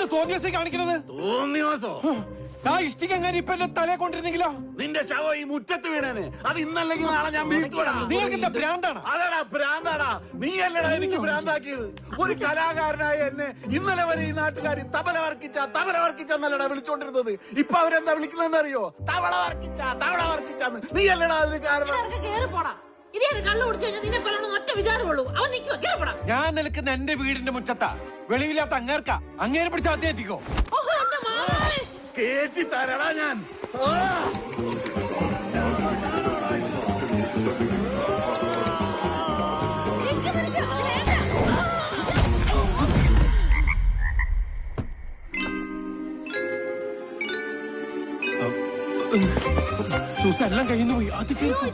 തോന്നിയസേ കാണിക്കണത്? തോന്നിയോസോ ആ ഇഷ്ടിക എങ്ങനെ ഇപ്പൊ എന്റെ തലയെ കൊണ്ടിരുന്നെങ്കിലോ? നിന്റെ ശവം ഈ മുറ്റത്ത് വീണേനെ. അത് ഇന്നല്ലെങ്കിൽ നാളെ ഞാൻ നിങ്ങൾക്ക് എന്താ ഭ്രാന്താണ്? അതെടാ ഭ്രാന്താടാ. നീ അല്ലടാ എനിക്ക് ഭ്രാന്താക്കിയത്. ഒരു കലാകാരനായ എന്നെ ഇന്നലെ വരെ ഈ നാട്ടുകാർ തബല വർക്കിച്ച തബല വർക്കിച്ചെന്നല്ലടാ വിളിച്ചോണ്ടിരുന്നത്. ഇപ്പൊ അവരെന്താ വിളിക്കുന്നതെന്ന് അറിയോ തവള വർക്കിച്ച തവള വർക്കിച്ച നീ അല്ലടാ അതിന് കാരണം? ഞാൻ നിൽക്കുന്ന എന്റെ വീടിന്റെ മുറ്റത്താ. വെളിയില്ലാത്ത അങ്ങേർക്ക. അങ്ങേരെ പിടിച്ച് മാമേ കേറ്റി തരടാ ഞാൻ. സൂസ എല്ലാം കഴിയുന്നു പോയി അത് കേൾക്കും?